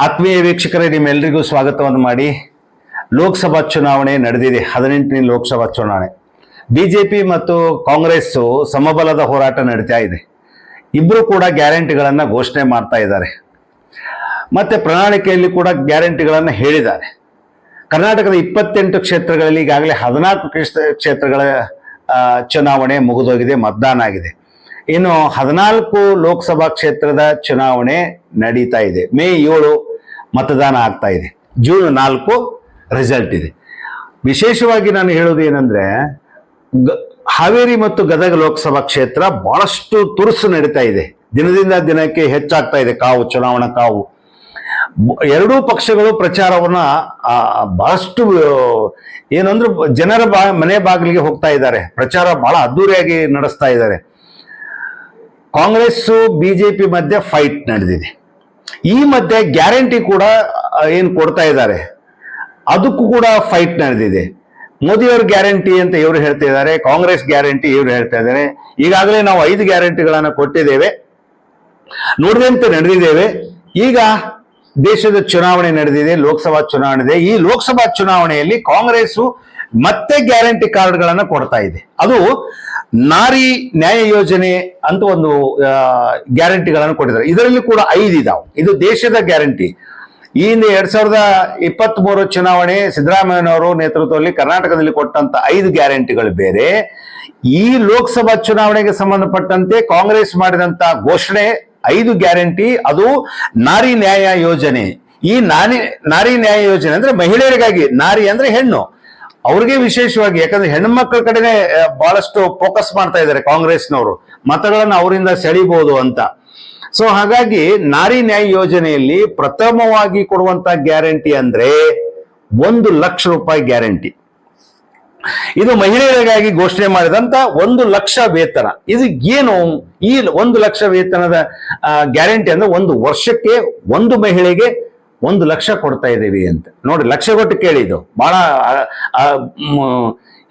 ಆತ್ಮೀಯ ವೀಕ್ಷಕರೇ ನಿಮ್ಮೆಲ್ಲರಿಗೂ ಸ್ವಾಗತವನ್ನು ಮಾಡಿ ಲೋಕಸಭಾ ಚುನಾವಣೆ ನಡೆದಿದೆ, ಹದಿನೆಂಟನೇ ಲೋಕಸಭಾ ಚುನಾವಣೆ. ಬಿಜೆಪಿ ಮತ್ತು ಕಾಂಗ್ರೆಸ್ಸು ಸಮಬಲದ ಹೋರಾಟ ನಡೀತಾ ಇದೆ. ಇಬ್ಬರು ಕೂಡ ಗ್ಯಾರಂಟಿಗಳನ್ನು ಘೋಷಣೆ ಮಾಡ್ತಾ ಇದ್ದಾರೆ. ಮತ್ತು ಪ್ರಣಾಳಿಕೆಯಲ್ಲಿ ಕೂಡ ಗ್ಯಾರಂಟಿಗಳನ್ನು ಹೇಳಿದ್ದಾರೆ. ಕರ್ನಾಟಕದ ಇಪ್ಪತ್ತೆಂಟು ಕ್ಷೇತ್ರಗಳಲ್ಲಿ ಈಗಾಗಲೇ ಹದಿನಾಲ್ಕು ಕ್ಷೇತ್ರ- ಕ್ಷೇತ್ರಗಳ ಚುನಾವಣೆ ಮುಗಿದೋಗಿದೆ, ಮತದಾನ ಆಗಿದೆ. ಇನ್ನು ಹದಿನಾಲ್ಕು ಲೋಕಸಭಾ ಕ್ಷೇತ್ರದ ಚುನಾವಣೆ ನಡೀತಾ ಇದೆ. ಮೇ ಏಳು ಮತದಾನ ಆಗ್ತಾ ಇದೆ. ಜೂನ್ ನಾಲ್ಕು ರಿಸಲ್ಟ್ ಇದೆ. ವಿಶೇಷವಾಗಿ ನಾನು ಹೇಳೋದು ಏನಂದ್ರೆ ಹಾವೇರಿ ಮತ್ತು ಗದಗ ಲೋಕಸಭಾ ಕ್ಷೇತ್ರ ಬಹಳಷ್ಟು ತುರುಸು ನಡೀತಾ ಇದೆ. ದಿನದಿಂದ ದಿನಕ್ಕೆ ಹೆಚ್ಚಾಗ್ತಾ ಇದೆ ಕಾವು, ಚುನಾವಣಾ ಕಾವು. ಎರಡೂ ಪಕ್ಷಗಳು ಪ್ರಚಾರವನ್ನ ಬಹಳಷ್ಟು, ಏನಂದ್ರೆ ಜನರ ಬಾ, ಮನೆ ಬಾಗಿಲಿಗೆ ಹೋಗ್ತಾ ಇದ್ದಾರೆ. ಪ್ರಚಾರ ಬಹಳ ಅದ್ದೂರಿಯಾಗಿ ನಡೆಸ್ತಾ ಇದ್ದಾರೆ. ಕಾಂಗ್ರೆಸ್ ಬಿಜೆಪಿ ಮಧ್ಯೆ ಫೈಟ್ ನಡೆದಿದೆ. ಈ ಮಧ್ಯೆ ಗ್ಯಾರಂಟಿ ಕೂಡ ಏನು ಕೊಡ್ತಾ ಇದ್ದಾರೆ. ಅದಕ್ಕೂ ಕೂಡ ಫೈಟ್ ನಡೆದಿದೆ. ಮೋದಿಯವ್ರ ಗ್ಯಾರಂಟಿ ಅಂತ ಇವರು ಹೇಳ್ತಾ ಇದ್ದಾರೆ, ಕಾಂಗ್ರೆಸ್ ಗ್ಯಾರಂಟಿ ಇವರು ಹೇಳ್ತಾ ಇದ್ದಾರೆ. ಈಗಾಗಲೇ ನಾವು ಐದು ಗ್ಯಾರಂಟಿಗಳನ್ನು ಕೊಟ್ಟಿದ್ದೇವೆ. ನೋಡಿದಂತೆ ನಡೆದಿದ್ದೇವೆ. ಈಗ ದೇಶದ ಚುನಾವಣೆ ನಡೆದಿದೆ, ಲೋಕಸಭಾ ಚುನಾವಣೆ ಇದೆ. ಈ ಲೋಕಸಭಾ ಚುನಾವಣೆಯಲ್ಲಿ ಕಾಂಗ್ರೆಸ್ ಮತ್ತೆ ಗ್ಯಾರಂಟಿ ಕಾರ್ಡ್ಗಳನ್ನ ಕೊಡ್ತಾ ಇದೆ. ಅದು ನಾರಿ ನ್ಯಾಯ ಯೋಜನೆ ಅಂತ ಒಂದು ಗ್ಯಾರಂಟಿಗಳನ್ನು ಕೊಟ್ಟಿದ್ದಾರೆ. ಇದರಲ್ಲಿ ಕೂಡ ಐದು ಇದಾವೆ. ಇದು ದೇಶದ ಗ್ಯಾರಂಟಿ. ಈ ಹಿಂದೆ ಎರಡ್ ಸಾವಿರದ ಇಪ್ಪತ್ತ್ ಮೂರು ಚುನಾವಣೆ ಸಿದ್ದರಾಮಯ್ಯನವರು ನೇತೃತ್ವದಲ್ಲಿ ಕರ್ನಾಟಕದಲ್ಲಿ ಕೊಟ್ಟಂತ ಐದು ಗ್ಯಾರಂಟಿಗಳು ಬೇರೆ. ಈ ಲೋಕಸಭಾ ಚುನಾವಣೆಗೆ ಸಂಬಂಧಪಟ್ಟಂತೆ ಕಾಂಗ್ರೆಸ್ ಮಾಡಿದಂತ ಘೋಷಣೆ ಐದು ಗ್ಯಾರಂಟಿ. ಅದು ನಾರಿ ನ್ಯಾಯ ಯೋಜನೆ. ಈ ನಾರಿ ನಾರಿ ನ್ಯಾಯ ಯೋಜನೆ ಅಂದ್ರೆ ಮಹಿಳೆಯರಿಗಾಗಿ, ನಾರಿ ಅಂದ್ರೆ ಹೆಣ್ಣು. ಅವ್ರಿಗೆ ವಿಶೇಷವಾಗಿ, ಯಾಕಂದ್ರೆ ಹೆಣ್ಮಕ್ಳ ಕಡೆನೆ ಬಹಳಷ್ಟು ಫೋಕಸ್ ಮಾಡ್ತಾ ಇದ್ದಾರೆ ಕಾಂಗ್ರೆಸ್ನವರು. ಮತಗಳನ್ನು ಅವರಿಂದ ಸೆಳಿಬಹುದು ಅಂತ. ಸೊ ಹಾಗಾಗಿ ನಾರಿ ನ್ಯಾಯ ಯೋಜನೆಯಲ್ಲಿ ಪ್ರಥಮವಾಗಿ ಕೊಡುವಂತ ಗ್ಯಾರಂಟಿ ಅಂದ್ರೆ ಒಂದು ಲಕ್ಷ ರೂಪಾಯಿ ಗ್ಯಾರಂಟಿ. ಇದು ಮಹಿಳೆಯರಿಗಾಗಿ ಘೋಷಣೆ ಮಾಡಿದಂತ ಒಂದು ಲಕ್ಷ ವೇತನ. ಇದು ಏನು? ಈ ಒಂದು ಲಕ್ಷ ವೇತನದ ಗ್ಯಾರಂಟಿ ಅಂದ್ರೆ ಒಂದು ವರ್ಷಕ್ಕೆ ಒಂದು ಮಹಿಳೆಗೆ ಒಂದು ಲಕ್ಷ ಕೊಡ್ತಾ ಇದ್ದೀವಿ ಅಂತ. ನೋಡಿ, ಲಕ್ಷ ಕೊಟ್ಟು ಕೇಳಿದ್ದು ಭಾಳ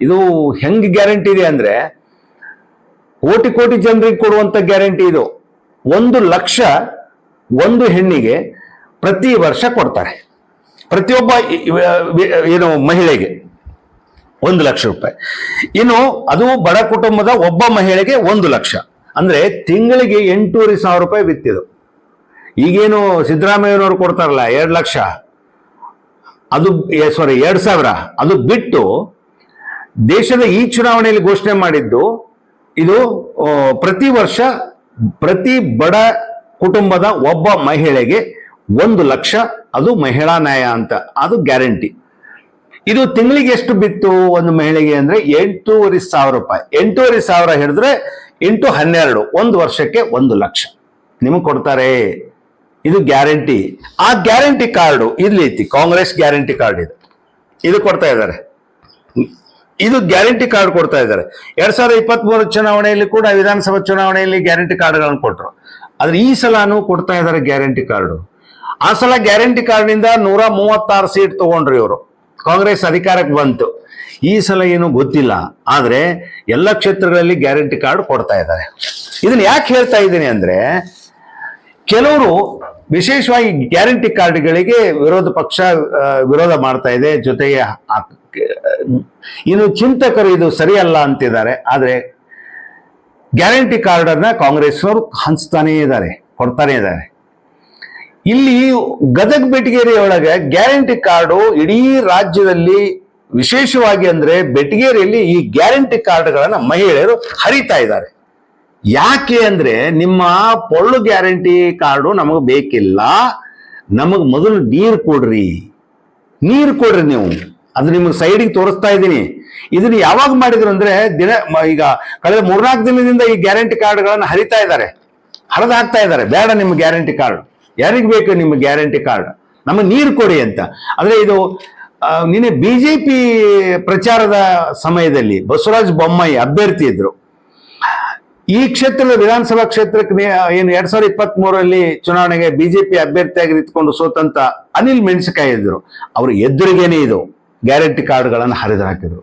ಇದು ಹೆಂಗ್ ಗ್ಯಾರಂಟಿ ಇದೆ ಅಂದ್ರೆ, ಕೋಟಿ ಕೋಟಿ ಜನರಿಗೆ ಕೊಡುವಂತ ಗ್ಯಾರಂಟಿ ಇದು. ಒಂದು ಲಕ್ಷ ಒಂದು ಹೆಣ್ಣಿಗೆ ಪ್ರತಿ ವರ್ಷ ಕೊಡ್ತಾರೆ. ಪ್ರತಿಯೊಬ್ಬ ಏನು, ಮಹಿಳೆಗೆ ಒಂದು ಲಕ್ಷ ರೂಪಾಯಿ. ಇನ್ನು ಅದು ಬಡ ಕುಟುಂಬದ ಒಬ್ಬ ಮಹಿಳೆಗೆ ಒಂದು ಲಕ್ಷ. ಅಂದ್ರೆ ತಿಂಗಳಿಗೆ ಎಂಟೂವರೆ ಸಾವಿರ ರೂಪಾಯಿ ಬಿತ್ತಿದು ಈಗೇನು ಸಿದ್ದರಾಮಯ್ಯನವರು ಕೊಡ್ತಾರಲ್ಲ ಎರಡು ಲಕ್ಷ. ಅದು ಸಾರಿ ಎರಡು ಸಾವಿರ. ಅದು ಬಿಟ್ಟು ದೇಶದ ಈ ಚುನಾವಣೆಯಲ್ಲಿ ಘೋಷಣೆ ಮಾಡಿದ್ದು ಇದು ಪ್ರತಿ ವರ್ಷ ಪ್ರತಿ ಬಡ ಕುಟುಂಬದ ಒಬ್ಬ ಮಹಿಳೆಗೆ ಒಂದು ಲಕ್ಷ. ಅದು ಮಹಿಳಾ ನ್ಯಾಯ ಅಂತ. ಅದು ಗ್ಯಾರಂಟಿ. ಇದು ತಿಂಗಳಿಗೆ ಎಷ್ಟು ಬಿತ್ತು ಒಂದು ಮಹಿಳೆಗೆ ಅಂದ್ರೆ ಎಂಟೂವರೆ ಸಾವಿರ ರೂಪಾಯಿ. ಎಂಟೂವರೆ ಸಾವಿರ ಹಿಡಿದ್ರೆ ಎಂಟು ಹನ್ನೆರಡು. ಒಂದು ವರ್ಷಕ್ಕೆ ಒಂದು ಲಕ್ಷ. ನಿಮಗೆ ಕೊಡ್ತಾರೆ. ಇದು ಗ್ಯಾರಂಟಿ. ಆ ಗ್ಯಾರಂಟಿ ಕಾರ್ಡು ಇಲ್ಲಿ ಐತಿ, ಕಾಂಗ್ರೆಸ್ ಗ್ಯಾರಂಟಿ ಕಾರ್ಡ್ ಇದು. ಇದು ಕೊಡ್ತಾ ಇದ್ದಾರೆ. ಇದು ಗ್ಯಾರಂಟಿ ಕಾರ್ಡ್ ಕೊಡ್ತಾ ಇದ್ದಾರೆ. ಎರಡ್ ಸಾವಿರದ ಇಪ್ಪತ್ತ್ ಮೂರು ಚುನಾವಣೆಯಲ್ಲಿ ಕೂಡ ವಿಧಾನಸಭಾ ಚುನಾವಣೆಯಲ್ಲಿ ಗ್ಯಾರಂಟಿ ಕಾರ್ಡ್ಗಳನ್ನು ಕೊಟ್ಟರು ಆದ್ರೆ ಈ ಸಲಾನು ಕೊಡ್ತಾ ಇದ್ದಾರೆ ಗ್ಯಾರಂಟಿ ಕಾರ್ಡು. ಆ ಸಲ ಗ್ಯಾರಂಟಿ ಕಾರ್ಡ್ನಿಂದ ನೂರ ಮೂವತ್ತಾರು ಸೀಟ್ ತಗೊಂಡ್ರು ಇವರು. ಕಾಂಗ್ರೆಸ್ ಅಧಿಕಾರಕ್ಕೆ ಬಂತು. ಈ ಸಲ ಏನು ಗೊತ್ತಿಲ್ಲ. ಆದರೆ ಎಲ್ಲ ಕ್ಷೇತ್ರಗಳಲ್ಲಿ ಗ್ಯಾರಂಟಿ ಕಾರ್ಡ್ ಕೊಡ್ತಾ ಇದ್ದಾರೆ. ಇದನ್ನ ಯಾಕೆ ಹೇಳ್ತಾ ಇದ್ದೀನಿ ಅಂದ್ರೆ ಕೆಲವರು ವಿಶೇಷವಾಗಿ ಗ್ಯಾರಂಟಿ ಕಾರ್ಡ್ಗಳಿಗೆ ವಿರೋಧ ಪಕ್ಷ ವಿರೋಧ ಮಾಡ್ತಾ ಇದೆ, ಜೊತೆಗೆ ಇನ್ನು ಚಿಂತಕರು ಇದು ಸರಿಯಲ್ಲ ಅಂತಿದ್ದಾರೆ. ಆದರೆ ಗ್ಯಾರಂಟಿ ಕಾರ್ಡ್ ಅನ್ನ ಕಾಂಗ್ರೆಸ್ನವರು ಹಂಚ್ತಾನೇ ಇದ್ದಾರೆ, ಕೊಡ್ತಾನೆ ಇದ್ದಾರೆ. ಇಲ್ಲಿ ಗದಗ ಬೆಟಗೇರಿ ಒಳಗೆ ಗ್ಯಾರಂಟಿ ಕಾರ್ಡು ಇಡೀ ರಾಜ್ಯದಲ್ಲಿ ವಿಶೇಷವಾಗಿ ಅಂದ್ರೆ ಬೆಟಗೇರಿಯಲ್ಲಿ ಈ ಗ್ಯಾರಂಟಿ ಕಾರ್ಡ್ಗಳನ್ನು ಮಹಿಳೆಯರು ಹರಿತಾ ಇದ್ದಾರೆ. ಯಾಕೆ ಅಂದ್ರೆ ನಿಮ್ಮ ಪೊಳ್ಳು ಗ್ಯಾರಂಟಿ ಕಾರ್ಡು ನಮಗೆ ಬೇಕಿಲ್ಲ. ನಮಗೆ ಮೊದಲು ನೀರು ಕೊಡ್ರಿ. ನೀರು ಕೊಡ್ರಿ ನೀವು. ಅದು ನಿಮಗೆ ಸೈಡಿಗೆ ತೋರಿಸ್ತಾ ಇದ್ದೀನಿ. ಇದನ್ನ ಯಾವಾಗ ಮಾಡಿದ್ರು ಅಂದ್ರೆ ದಿನ ಈಗ ಕಳೆದ ಮೂರ್ನಾಲ್ಕು ದಿನದಿಂದ ಈ ಗ್ಯಾರಂಟಿ ಕಾರ್ಡ್ಗಳನ್ನು ಹರಿತಾ ಇದ್ದಾರೆ. ಹರಿದು ಹಾಕ್ತಾ ಇದ್ದಾರೆ. ಬೇಡ ನಿಮ್ಮ ಗ್ಯಾರಂಟಿ ಕಾರ್ಡ್. ಯಾರಿಗೆ ಬೇಕು ನಿಮ್ಮ ಗ್ಯಾರಂಟಿ ಕಾರ್ಡ್? ನಮಗೆ ನೀರು ಕೊಡಿ ಅಂತ. ಅಂದ್ರೆ ಇದು ನಿನ್ನೆ ಬಿಜೆಪಿ ಪ್ರಚಾರದ ಸಮಯದಲ್ಲಿ ಬಸವರಾಜ ಬೊಮ್ಮಾಯಿ ಅಭ್ಯರ್ಥಿ ಇದ್ರು. ಈ ಕ್ಷೇತ್ರದ ವಿಧಾನಸಭಾ ಕ್ಷೇತ್ರಕ್ಕೆ ಏನು ಎರಡ್ ಸಾವಿರದ ಇಪ್ಪತ್ತ್ ಮೂರರಲ್ಲಿ ಚುನಾವಣೆಗೆ ಬಿಜೆಪಿ ಅಭ್ಯರ್ಥಿಯಾಗಿ ನಿಂತ್ಕೊಂಡು ಸೋತಂತ ಅನಿಲ್ ಮೆಣಸಕಾಯಿ ಇದ್ರು ಅವರು ಎದುರಿಗೇನೆ ಇದು. ಗ್ಯಾರಂಟಿ ಕಾರ್ಡ್ಗಳನ್ನು ಹರಿದು ಹಾಕಿದ್ರು.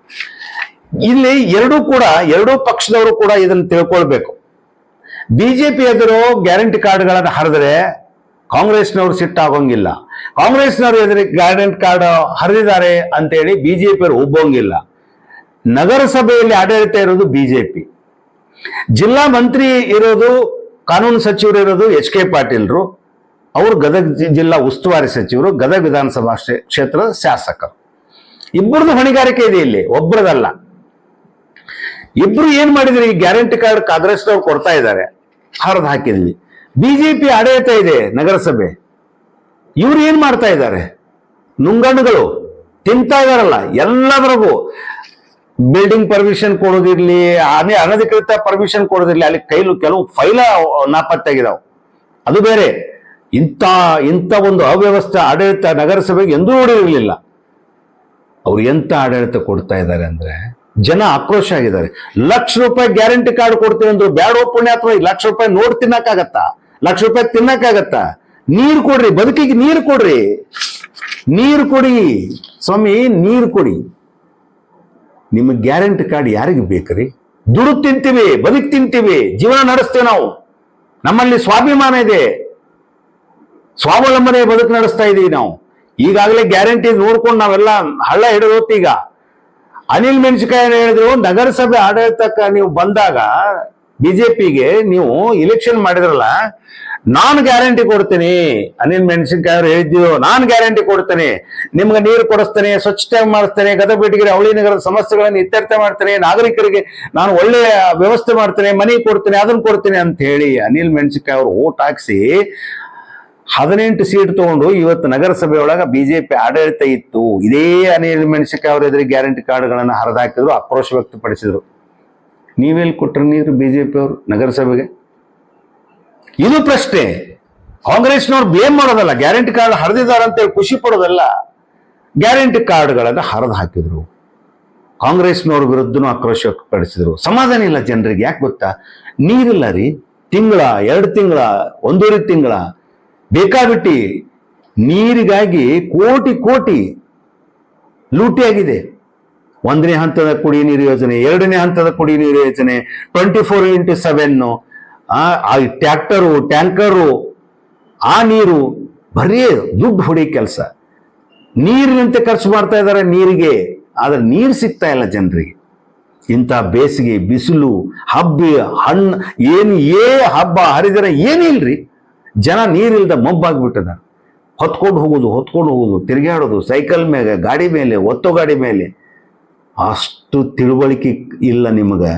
ಇಲ್ಲಿ ಎರಡೂ ಕೂಡ, ಎರಡೂ ಪಕ್ಷದವರು ಕೂಡ ಇದನ್ನು ತಿಳ್ಕೊಳ್ಬೇಕು. ಬಿಜೆಪಿ ಎದುರು ಗ್ಯಾರಂಟಿ ಕಾರ್ಡ್ಗಳನ್ನು ಹರಿದ್ರೆ ಕಾಂಗ್ರೆಸ್ನವ್ರು ಸಿಟ್ಟಾಗೋಂಗಿಲ್ಲ. ಕಾಂಗ್ರೆಸ್ನವ್ರು ಎದುರು ಗ್ಯಾರಂಟಿ ಕಾರ್ಡ್ ಹರಿದಿದ್ದಾರೆ ಅಂತೇಳಿ ಬಿಜೆಪಿಯವರು ಒಬ್ಬೋಂಗಿಲ್ಲ ನಗರಸಭೆಯಲ್ಲಿ ಆಡಳಿತ ಇರೋದು ಬಿಜೆಪಿ. ಜಿಲ್ಲಾ ಮಂತ್ರಿ ಇರೋದು ಕಾನೂನು ಸಚಿವರು ಇರೋದು ಎಚ್ ಕೆ ಪಾಟೀಲ್ರು. ಅವರು ಗದಗ ಜಿಲ್ಲಾ ಉಸ್ತುವಾರಿ ಸಚಿವರು, ಗದಗ ವಿಧಾನಸಭಾ ಕ್ಷೇತ್ರ ಶಾಸಕರು. ಇಬ್ಬರದು ಹೊಣೆಗಾರಿಕೆ ಇದೆ ಇಲ್ಲಿ ಒಬ್ಬರದಲ್ಲ ಇಬ್ರು ಏನ್ ಮಾಡಿದ್ರಿ? ಈ ಗ್ಯಾರಂಟಿ ಕಾರ್ಡ್ ಕಾಂಗ್ರೆಸ್ನವ್ರು ಕೊಡ್ತಾ ಇದ್ದಾರೆ. ಹರಿದು ಹಾಕಿದ್ವಿ. ಬಿಜೆಪಿ ಆಡಳಿತ ಇದೆ ನಗರಸಭೆ. ಇವ್ರು ಏನ್ ಮಾಡ್ತಾ ಇದ್ದಾರೆ? ನುಂಗಣ್ಣುಗಳು ತಿಂತಾ ಇದಾರಲ್ಲ ಎಲ್ಲದರಗೂ. ಬಿಲ್ಡಿಂಗ್ ಪರ್ಮಿಷನ್ ಕೊಡೋದಿರ್ಲಿ ಅನೇ ಅನಧಿಕೃತ ಪರ್ಮಿಷನ್ ಕೊಡೋದಿರ್ಲಿ, ಅಲ್ಲಿ ಕೈಲು ಕೆಲವು ಫೈಲ ನಾಪತ್ತಾಗಿದಾವ್ ಅದು ಬೇರೆ. ಇಂಥ ಇಂಥ ಒಂದು ಅವ್ಯವಸ್ಥೆ ಆಡಳಿತ ನಗರಸಭೆಗೆ ಎಂದೂ ಹೊಡೆಯಿರಲಿಲ್ಲ ಅವ್ರು ಎಂಥ ಆಡಳಿತ ಕೊಡ್ತಾ ಇದ್ದಾರೆ ಅಂದ್ರೆ, ಜನ ಆಕ್ರೋಶ ಆಗಿದ್ದಾರೆ. ಲಕ್ಷ ರೂಪಾಯಿ ಗ್ಯಾರಂಟಿ ಕಾರ್ಡ್ ಕೊಡ್ತೀವಿ ಅಂದ್ರು ಬ್ಯಾಡ ಪುಣ್ಯ ಅಥವಾ ಲಕ್ಷ ರೂಪಾಯಿ ನೋಡ್ ತಿನ್ನಕ್ಕಾಗತ್ತಾ? ಲಕ್ಷ ರೂಪಾಯಿ ತಿನ್ನಕ್ಕಾಗತ್ತಾ? ನೀರು ಕೊಡ್ರಿ, ಬದುಕಿಗೆ ನೀರು ಕೊಡ್ರಿ. ನೀರು ಕೊಡಿ. ಸ್ವಾಮಿ, ನೀರು ಕೊಡಿ. ನಿಮಗೆ ಗ್ಯಾರಂಟಿ ಕಾರ್ಡ್ ಯಾರಿಗೆ ಬೇಕ್ರಿ? ದುಡ್ಡು ತಿಂತೀವಿ, ಬದುಕು ತಿಂತೀವಿ, ಜೀವನ ನಡೆಸ್ತೇವೆ ನಾವು. ನಮ್ಮಲ್ಲಿ ಸ್ವಾಭಿಮಾನ ಇದೆ. ಸ್ವಾವಲಂಬನೆ ಬದುಕು ನಡೆಸ್ತಾ ಇದೀವಿ ನಾವು. ಈಗಾಗಲೇ ಗ್ಯಾರಂಟಿ ನೋಡ್ಕೊಂಡು ನಾವೆಲ್ಲ ಹಳ್ಳ ಹಿಡಿದೋತ್ ಈಗ. ಅನಿಲ್ ಮೆಣಸಿಕಾಯಿ ಹೇಳಿದ್ರು, ನಗರಸಭೆ ಆಡಳಿತಕ್ಕ ನೀವು ಬಂದಾಗ, ಬಿಜೆಪಿಗೆ ನೀವು ಇಲೆಕ್ಷನ್ ಮಾಡಿದ್ರಲ್ಲ ನಾನು ಗ್ಯಾರಂಟಿ ಕೊಡ್ತೀನಿ. ಅನಿಲ್ ಮೆಣಸಿನಕಾಯಿ ಅವ್ರು ಹೇಳಿದ್ದೀವಿ ನಾನು ಗ್ಯಾರಂಟಿ ಕೊಡ್ತೇನೆ. ನಿಮ್ಗೆ ನೀರು ಕೊಡಿಸ್ತೇನೆ, ಸ್ವಚ್ಛತೆ ಮಾಡಿಸ್ತೇನೆ, ಗದಗ ಬೇಟಿಗೆ ಅವಳಿ ನಗರದ ಸಮಸ್ಯೆಗಳನ್ನು ಇತ್ಯರ್ಥ ಮಾಡ್ತೇನೆ, ನಾಗರಿಕರಿಗೆ ನಾನು ಒಳ್ಳೆಯ ವ್ಯವಸ್ಥೆ ಮಾಡ್ತೇನೆ, ಮನೆ ಕೊಡ್ತೇನೆ, ಅದನ್ನು ಕೊಡ್ತೇನೆ ಅಂತ ಹೇಳಿ ಅನಿಲ್ ಮೆಣಸಿನ್ಕಾಯಿ ಅವರು ಓಟ್ ಹಾಕಿಸಿ ಹದಿನೆಂಟು ಸೀಟ್ ತಗೊಂಡು ಇವತ್ತು ನಗರಸಭೆ ಒಳಗ ಬಿಜೆಪಿ ಆಡಳಿತ ಇತ್ತು. ಇದೇ ಅನಿಲ್ ಮೆಣಸಿನ್ಕಾಯಿ ಅವ್ರ ಎದುರಿಗೆ ಗ್ಯಾರಂಟಿ ಕಾರ್ಡ್ಗಳನ್ನು ಹರಿದಾಕಿದ್ರು, ಆಕ್ರೋಶ ವ್ಯಕ್ತಪಡಿಸಿದ್ರು. ನೀವೆಲ್ಲಿ ಕೊಟ್ಟರು ನೀರು ಬಿಜೆಪಿ ಅವರು ನಗರಸಭೆಗೆ? ಇದು ಪ್ರಶ್ನೆ. ಕಾಂಗ್ರೆಸ್ನವ್ರು ಬ್ಲೇಮ್ ಮಾಡೋದಲ್ಲ ಗ್ಯಾರಂಟಿ ಕಾರ್ಡ್ ಹರಿದಿದ್ದಾರೆ ಅಂತೇಳಿ ಖುಷಿ ಪಡೋದಲ್ಲ ಗ್ಯಾರಂಟಿ ಕಾರ್ಡ್ಗಳನ್ನು ಹರಿದು ಹಾಕಿದ್ರು. ಕಾಂಗ್ರೆಸ್ನವ್ರ ವಿರುದ್ಧನೂ ಆಕ್ರೋಶ ಪಡಿಸಿದ್ರು ಸಮಾಧಾನ ಇಲ್ಲ ಜನರಿಗೆ, ಯಾಕೆ ಗೊತ್ತಾ? ನೀರಿಲ್ಲ ರೀ. ತಿಂಗಳ, ಎರಡು ತಿಂಗಳ, ಒಂದೂವರೆ ತಿಂಗಳ. ಬೇಕಾಬಿಟ್ಟಿ ನೀರಿಗಾಗಿ ಕೋಟಿ ಕೋಟಿ ಲೂಟಿಯಾಗಿದೆ ಒಂದನೇ ಹಂತದ ಕುಡಿಯ ನೀರು ಯೋಜನೆ, ಎರಡನೇ ಹಂತದ ಕುಡಿಯ ನೀರು ಯೋಜನೆ ಟ್ವೆಂಟಿ ಫೋರ್ ಇಂಟು ಸೆವೆನ್ ಆ ಟ್ಯಾಕ್ಟರು, ಟ್ಯಾಂಕರು, ಆ ನೀರು ಬರೀ ದುಡ್ಡು ಹೊಡಿ ಕೆಲಸ. ನೀರಿನಂತೆ ಖರ್ಚು ಮಾಡ್ತಾ ಇದ್ದಾರೆ ನೀರಿಗೆ, ಆದರೆ ನೀರು ಸಿಗ್ತಾ ಇಲ್ಲ ಜನರಿಗೆ. ಇಂಥ ಬೇಸಿಗೆ, ಬಿಸಿಲು, ಹಬ್ಬ ಹಣ್ಣು ಏನು, ಏ ಹಬ್ಬ ಹರಿದರೆ ಏನಿಲ್ರಿ ಜನ ನೀರಿಲ್ದ ಮಬ್ಬಾಗ್ಬಿಟ್ಟದ ಹೊತ್ಕೊಂಡು ಹೋಗೋದು ಹೊತ್ಕೊಂಡು ಹೋಗೋದು ತಿರುಗಾಡೋದು ಸೈಕಲ್ ಮೇಲೆ ಗಾಡಿ ಮೇಲೆ, ಒತ್ತೋ ಗಾಡಿ ಮೇಲೆ. ಅಷ್ಟು ತಿಳುವಳಿಕೆ ಇಲ್ಲ ನಿಮಗೆ.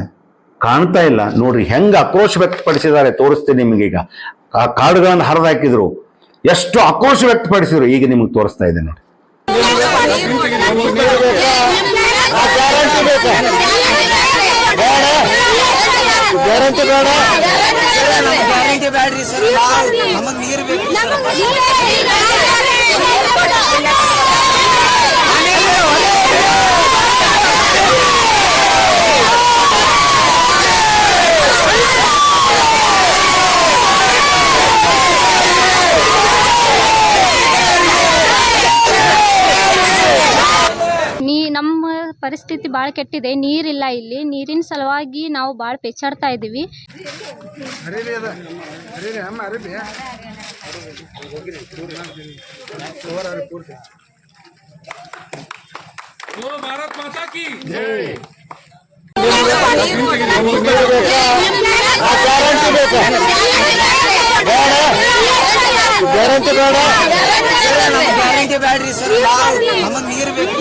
ಕಾಣ್ತಾ ಇಲ್ಲ. ನೋಡ್ರಿ ಹೆಂಗ ಆಕ್ರೋಶ ವ್ಯಕ್ತಪಡಿಸಿದ್ದಾರೆ ತೋರಿಸ್ತೀನಿ ನಿಮಗೀಗ ಆ ಕಾರ್ಡ್ಗಳನ್ನು ಹರಿದಾಕಿದ್ರು. ಎಷ್ಟು ಆಕ್ರೋಶ ವ್ಯಕ್ತಪಡಿಸಿದ್ರು ಈಗ ನಿಮಗೆ ತೋರಿಸ್ತಾ ಇದೆ ನೋಡಿ. ಗ್ಯಾರಂಟಿ ಬೇಡ ನಮಗ್ ನೀರ್ ಬೇಕು ನೀ ನಮ್ಮ ಪರಿಸ್ಥಿತಿ ಭಾಳ ಕೆಟ್ಟಿದೆ ನೀರಿಲ್ಲ ಇಲ್ಲಿ ನೀರಿನ ಸಲುವಾಗಿ ನಾವು ಭಾಳ ಪೆಚ್ಚಾಡ್ತಾ ಇದ್ದೀವಿ ಗ್ಯಾರಂಟಿ ಬೇಡ. ಗ್ಯಾರಂಟಿ ಬ್ಯಾಡ್ರಿ ಸರ್. ನಮಗೆ ನೀರು ಬೇಕು.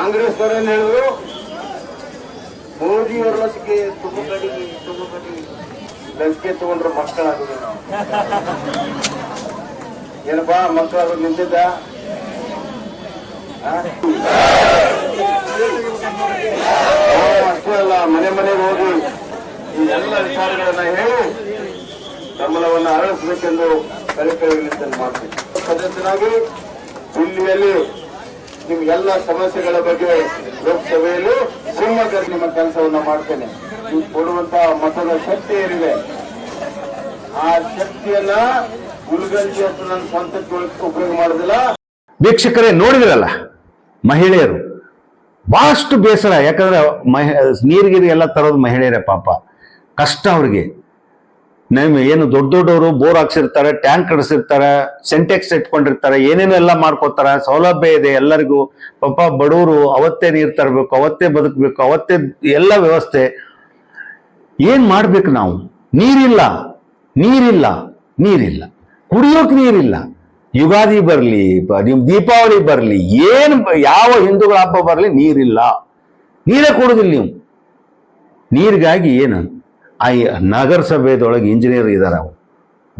ಕಾಂಗ್ರೆಸ್ ಅವರೇನು ಹೇಳಿದ್ರು? ಮೋದಿ ಅವರ ಲಸಿಕೆ ತುಂಬ ಕಡಿಮೆ ಲಸಿಕೆ ತಗೊಂಡ್ರೆ ಮಕ್ಕಳಾಗುದು ಏನಪ್ಪಾ ಮಕ್ಕಳು ನಿಂತಿದ್ದ? ಅಷ್ಟೇ ಅಲ್ಲ, ಮನೆ ಮನೆಗೆ ಹೋಗಿ ಈ ಎಲ್ಲ ವಿಚಾರಗಳನ್ನ ಹೇಳಿ ಸಂಬಳವನ್ನು ಅರಳಿಸಬೇಕೆಂದು ಕಲಿಕೆಗಳಿಂದ ಮಾಡ್ತೀವಿ ಸದಸ್ಯನಾಗಿ ದಿಲ್ಲಿಯಲ್ಲಿ ನಿಮ್ಗೆಲ್ಲ ಸಮಸ್ಯೆಗಳ ಬಗ್ಗೆ ಲೋಕಸಭೆಯಲ್ಲಿ ಸಿಂಹದಲ್ಲಿ ನಿಮ್ಮ ಕೆಲಸವನ್ನ ಮಾಡ್ತೇನೆ. ನೀವು ಕೊಡುವಂತ ಮತದ ಶಕ್ತಿ ಏನಿದೆ, ಆ ಶಕ್ತಿಯನ್ನ ಗುಲ್ಗಂಜಿ ಅಂತ ನನ್ನ ಸ್ವಂತಕ್ಕೆ ಉಪಯೋಗ ಮಾಡೋದಿಲ್ಲ. ವೀಕ್ಷಕರೇ, ನೋಡಿದ್ರಲ್ಲ, ಮಹಿಳೆಯರು. ಬಹಳಷ್ಟು ಬೇಸರ, ಯಾಕಂದ್ರೆ ಮಹಿ ನೀರಿಗಿರಿ ಎಲ್ಲ ತರೋದು ಮಹಿಳೆಯರೇ ಪಾಪ. ಕಷ್ಟ ಅವ್ರಿಗೆ. ನಮ್ಮ ಏನು ದೊಡ್ಡ ದೊಡ್ಡವರು ಬೋರ್ ಹಾಕ್ಸಿರ್ತಾರೆ, ಟ್ಯಾಂಕ್ ಕಡಿಸಿರ್ತಾರೆ ಸೆಂಟೆಕ್ಸ್ ಇಟ್ಕೊಂಡಿರ್ತಾರೆ ಏನೇನೆಲ್ಲ ಮಾಡ್ಕೋತಾರೆ ಸೌಲಭ್ಯ ಇದೆ ಎಲ್ಲರಿಗೂ. ಪಾಪ ಬಡವರು ಅವತ್ತೇ ನೀರು ತರಬೇಕು, ಅವತ್ತೇ ಬದುಕಬೇಕು, ಅವತ್ತೇ ಎಲ್ಲ ವ್ಯವಸ್ಥೆ. ಏನ್ ಮಾಡ್ಬೇಕು ನಾವು? ನೀರಿಲ್ಲ ನೀರಿಲ್ಲ ನೀರಿಲ್ಲ. ಕುಡಿಯೋಕೆ ನೀರಿಲ್ಲ. ಯುಗಾದಿ ಬರಲಿ ನಿಮ್ ದೀಪಾವಳಿ ಬರಲಿ, ಏನು ಯಾವ ಹಿಂದೂಗಳ ಹಬ್ಬ ಬರಲಿ ನೀರಿಲ್ಲ. ನೀರೇ ಕೊಡೋದಿಲ್ಲ ನೀವು. ನೀರಿಗಾಗಿ ಏನು ಆ ನಗರಸಭೆದೊಳಗೆ ಇಂಜಿನಿಯರ್ ಇದ್ದಾರೆ ಅವು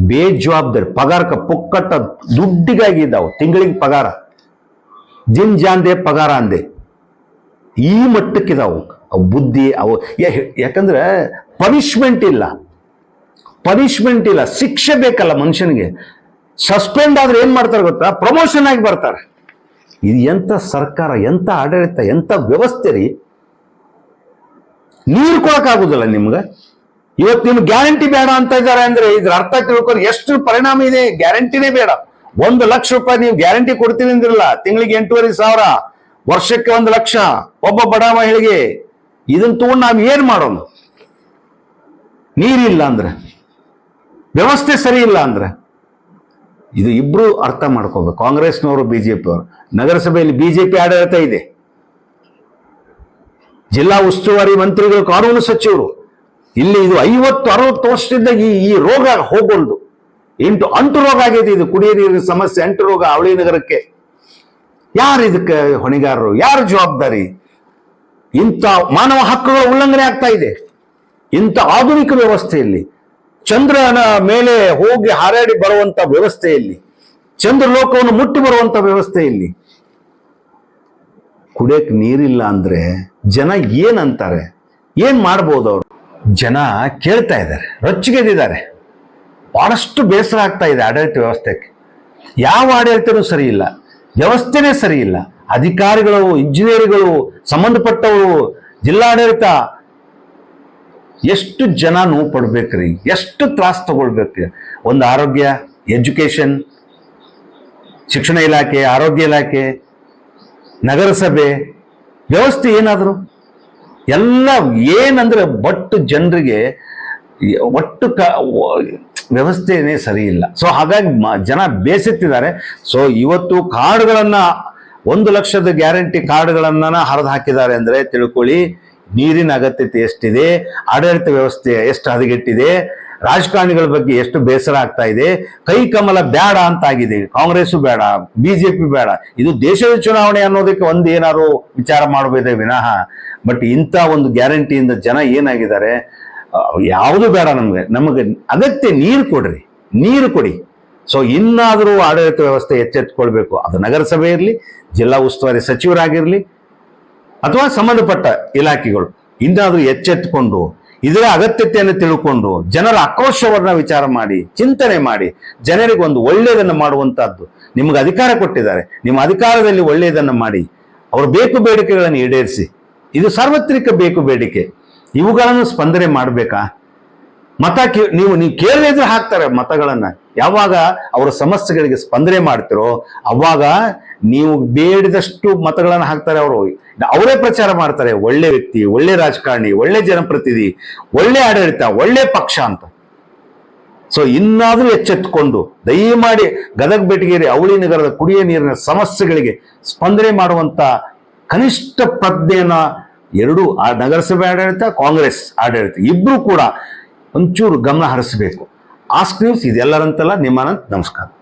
ಬೇಜವಾಬ್ದಾರಿ ಪಗಾರಕ್ಕೆ ಪುಕ್ಕಟ್ಟ ದುಡ್ಡಿಗಾಗಿ ಇದ್ದಾವೆ, ತಿಂಗಳಿಗೆ ಪಗಾರ. ಜಿನ್ ಜಾಂದೇ ಪಗಾರ ಅಂದೆ. ಈ ಮಟ್ಟಕ್ಕಿದಾವು ಅವು ಬುದ್ಧಿ, ಅವು ಯಾಕಂದ್ರೆ ಪನಿಷ್ಮೆಂಟ್ ಇಲ್ಲ. ಪನಿಷ್ಮೆಂಟ್ ಇಲ್ಲ. ಶಿಕ್ಷೆ ಬೇಕಲ್ಲ ಮನುಷ್ಯನಿಗೆ. ಸಸ್ಪೆಂಡ್ ಆದ್ರೆ ಏನು ಮಾಡ್ತಾರೆ ಗೊತ್ತಾ? ಪ್ರಮೋಷನ್ ಆಗಿ ಬರ್ತಾರೆ. ಇದು ಎಂತ ಸರ್ಕಾರ, ಎಂತ ಆಡಳಿತ, ಎಂತ ವ್ಯವಸ್ಥೆ ರೀ? ನೀರು ಕೊಡಕ್ಕಾಗುದಿಲ್ಲ ನಿಮ್ಗೆ. ಇವತ್ತು ನಿಮ್ಗೆ ಗ್ಯಾರಂಟಿ ಬೇಡ ಅಂತ ಇದ್ದಾರೆ ಅಂದ್ರೆ ಇದ್ರ ಅರ್ಥ ತಿಳ್ಕೊಂಡು ಎಷ್ಟು ಪರಿಣಾಮ ಇದೆ? ಗ್ಯಾರಂಟಿನೇ ಬೇಡ. ಒಂದು ಲಕ್ಷ ರೂಪಾಯಿ ನೀವು ಗ್ಯಾರಂಟಿ ಕೊಡ್ತೀನಿ ಅಂದಿರಲ್ಲ, ತಿಂಗಳಿಗೆ ಎಂಟೂವರೆ ಸಾವಿರ, ವರ್ಷಕ್ಕೆ ಒಂದು ಲಕ್ಷ, ಒಬ್ಬ ಬಡ ಮಹಿಳೆಗೆ. ಇದನ್ನ ತಗೊಂಡು ನಾವು ಏನ್ ಮಾಡೋಣ ನೀರಿಲ್ಲ ಅಂದ್ರೆ, ವ್ಯವಸ್ಥೆ ಸರಿ ಇಲ್ಲ ಅಂದ್ರೆ, ಇದು ಇಬ್ರು ಅರ್ಥ ಮಾಡ್ಕೋಬೇಕು. ಕಾಂಗ್ರೆಸ್ನವರು ಬಿಜೆಪಿ ಅವರು ನಗರಸಭೆಯಲ್ಲಿ ಬಿಜೆಪಿ ಆಡಳಿತ ಇದೆ. ಜಿಲ್ಲಾ ಉಸ್ತುವಾರಿ ಮಂತ್ರಿಗಳು, ಕಾನೂನು ಸಚಿವರು. ಇಲ್ಲಿ ಇದು ಐವತ್ತು, ಅರವತ್ತು ವರ್ಷದಿಂದ ಈ ಈ ರೋಗ ಹೋಗೊಂಡು, ಎಂಟು ಅಂಟು ರೋಗ ಆಗಿದೆ ಇದು. ಕುಡಿಯ ನೀರಿನ ಸಮಸ್ಯೆ, ಅಂಟು ರೋಗ ಅವಳಿ ನಗರಕ್ಕೆ. ಯಾರು ಇದಕ್ಕೆ ಹೊಣೆಗಾರರು? ಯಾರು ಜವಾಬ್ದಾರಿ? ಇಂಥ ಮಾನವ ಹಕ್ಕುಗಳ ಉಲ್ಲಂಘನೆ ಆಗ್ತಾ ಇದೆ. ಇಂಥ ಆಧುನಿಕ ವ್ಯವಸ್ಥೆಯಲ್ಲಿ, ಚಂದ್ರನ ಮೇಲೆ ಹೋಗಿ ಹಾರಾಡಿ ಬರುವಂತ ವ್ಯವಸ್ಥೆಯಲ್ಲಿ ಚಂದ್ರಲೋಕವನ್ನು ಮುಟ್ಟಿ ಬರುವಂತ ವ್ಯವಸ್ಥೆಯಲ್ಲಿ ಕುಡಿಯಕ್ ನೀರಿಲ್ಲ ಅಂದ್ರೆ ಜನ ಏನಂತಾರೆ? ಏನ್ ಮಾಡ್ಬೋದು ಅವ್ರು? ಜನ ಕೇಳ್ತಾ ಇದ್ದಾರೆ ರೊಚ್ಚಿಗೆದಿದ್ದಾರೆ ಭಾಳಷ್ಟು ಬೇಸರ ಆಗ್ತಾ ಇದೆ ಆಡಳಿತ ವ್ಯವಸ್ಥೆಗೆ. ಯಾವ ಆಡಳಿತನೂ ಸರಿ ಇಲ್ಲ, ವ್ಯವಸ್ಥೆನೇ ಸರಿ ಇಲ್ಲ. ಅಧಿಕಾರಿಗಳು, ಇಂಜಿನಿಯರ್ಗಳು, ಸಂಬಂಧಪಟ್ಟವರು, ಜಿಲ್ಲಾಡಳಿತ ಎಷ್ಟು ಜನ ನೋವು ಪಡ್ಬೇಕ್ರಿ, ಎಷ್ಟು ತ್ರಾಸ ತಗೊಳ್ಬೇಕ್ರಿ. ಒಂದು ಆರೋಗ್ಯ, ಎಜುಕೇಷನ್, ಶಿಕ್ಷಣ ಇಲಾಖೆ, ಆರೋಗ್ಯ ಇಲಾಖೆ, ನಗರಸಭೆ, ವ್ಯವಸ್ಥೆ ಏನಾದ್ರು? ಎಲ್ಲ ಏನಂದ್ರೆ ಬಟ್ಟು ಜನರಿಗೆ ಒಟ್ಟು ಕ ವ್ಯವಸ್ಥೆನೇ ಸರಿ ಇಲ್ಲ. ಸೊ ಹಾಗಾಗಿ ಜನ ಬೇಸತ್ತಿದ್ದಾರೆ. ಸೊ ಇವತ್ತು ಕಾರ್ಡ್ಗಳನ್ನು ಒಂದು ಲಕ್ಷದ ಗ್ಯಾರಂಟಿ ಕಾರ್ಡ್ಗಳನ್ನ ಹರಿದು ಹಾಕಿದ್ದಾರೆ ಅಂದ್ರೆ ತಿಳ್ಕೊಳ್ಳಿ, ನೀರಿನ ಅಗತ್ಯತೆ ಎಷ್ಟಿದೆ, ಆಡಳಿತ ವ್ಯವಸ್ಥೆ ಎಷ್ಟು ಹದಗೆಟ್ಟಿದೆ ರಾಜಕಾರಣಿಗಳ ಬಗ್ಗೆ ಎಷ್ಟು ಬೇಸರ ಆಗ್ತಾ ಇದೆ. ಕೈ ಕಮಲ ಬೇಡ ಅಂತ ಆಗಿದೆ ಕಾಂಗ್ರೆಸ್ ಬೇಡ ಬಿಜೆಪಿ ಬೇಡ ಇದು ದೇಶದ ಚುನಾವಣೆ ಅನ್ನೋದಕ್ಕೆ ಒಂದು ಏನಾದ್ರು ವಿಚಾರ ಮಾಡಬೇಕೇ ವಿನಃ. ಬಟ್ ಇಂಥ ಒಂದು ಗ್ಯಾರಂಟಿಯಿಂದ ಜನ ಏನಾಗಿದ್ದಾರೆ ಯಾವುದು ಬೇಡ ನಮ್ಗೆ. ನಮಗೆ ಅಗತ್ಯ ನೀರು ಕೊಡ್ರಿ, ನೀರು ಕೊಡಿ. ಸೊ ಇನ್ನಾದರೂ ಆಡಳಿತ ವ್ಯವಸ್ಥೆ ಎಚ್ಚೆತ್ತುಕೊಳ್ಬೇಕು ಅದು ನಗರಸಭೆ ಇರಲಿ, ಜಿಲ್ಲಾ ಉಸ್ತುವಾರಿ ಸಚಿವರಾಗಿರಲಿ, ಅಥವಾ ಸಂಬಂಧಪಟ್ಟ ಇಲಾಖೆಗಳು. ಇನ್ನಾದರೂ ಎಚ್ಚೆತ್ತುಕೊಂಡು ಇದರ ಅಗತ್ಯತೆಯನ್ನು ತಿಳ್ಕೊಂಡು ಜನರ ಆಕ್ರೋಶವನ್ನ ವಿಚಾರ ಮಾಡಿ, ಚಿಂತನೆ ಮಾಡಿ ಜನರಿಗೆ ಒಂದು ಒಳ್ಳೆಯದನ್ನು ಮಾಡುವಂತಹದ್ದು ನಿಮಗೆ ಅಧಿಕಾರ ಕೊಟ್ಟಿದ್ದಾರೆ. ನಿಮ್ಮ ಅಧಿಕಾರದಲ್ಲಿ ಒಳ್ಳೆಯದನ್ನು ಮಾಡಿ, ಅವರ ಬೇಕು ಬೇಡಿಕೆಗಳನ್ನು ಈಡೇರಿಸಿ. ಇದು ಸಾರ್ವತ್ರಿಕ ಬೇಕು ಬೇಡಿಕೆ. ಇವುಗಳನ್ನು ಸ್ಪಂದನೆ ಮಾಡಬೇಕಾ? ಮತ ಕೇ ನೀವು ನೀವು ಕೇಳಿದ್ರೆ ಹಾಕ್ತಾರೆ ಮತಗಳನ್ನ. ಯಾವಾಗ ಅವರ ಸಮಸ್ಯೆಗಳಿಗೆ ಸ್ಪಂದನೆ ಮಾಡ್ತಿರೋ, ಅವಾಗ ನೀವು ಬೇಡಿದಷ್ಟು ಮತಗಳನ್ನು ಹಾಕ್ತಾರೆ ಅವರು. ಅವರೇ ಪ್ರಚಾರ ಮಾಡ್ತಾರೆ, ಒಳ್ಳೆ ವ್ಯಕ್ತಿ, ಒಳ್ಳೆ ರಾಜಕಾರಣಿ, ಒಳ್ಳೆ ಜನಪ್ರತಿನಿಧಿ, ಒಳ್ಳೆ ಆಡಳಿತ, ಒಳ್ಳೆ ಪಕ್ಷ ಅಂತ. ಸೊ ಇನ್ನಾದರೂ ಎಚ್ಚೆತ್ತುಕೊಂಡು ದಯಮಾಡಿ ಗದಗ ಬೆಟಗೇರಿ ಅವಳಿ ನಗರದ ಕುಡಿಯ ನೀರಿನ ಸಮಸ್ಯೆಗಳಿಗೆ ಸ್ಪಂದನೆ ಮಾಡುವಂತ ಕನಿಷ್ಠ ಪ್ರಜ್ಞೆಯನ್ನ ಎರಡೂ ಆ ನಗರಸಭೆ ಆಡಳಿತ, ಕಾಂಗ್ರೆಸ್ ಆಡಳಿತ ಇಬ್ಬರೂ ಕೂಡ ಒಂಚೂರು ಗಮನ ಹರಿಸಬೇಕು. ಆಸ್ಕ್ ನ್ಯೂಸ್ ಇದೆಲ್ಲರಂತಲ್ಲ ನಿಮ್ಮ ನಮಸ್ಕಾರ.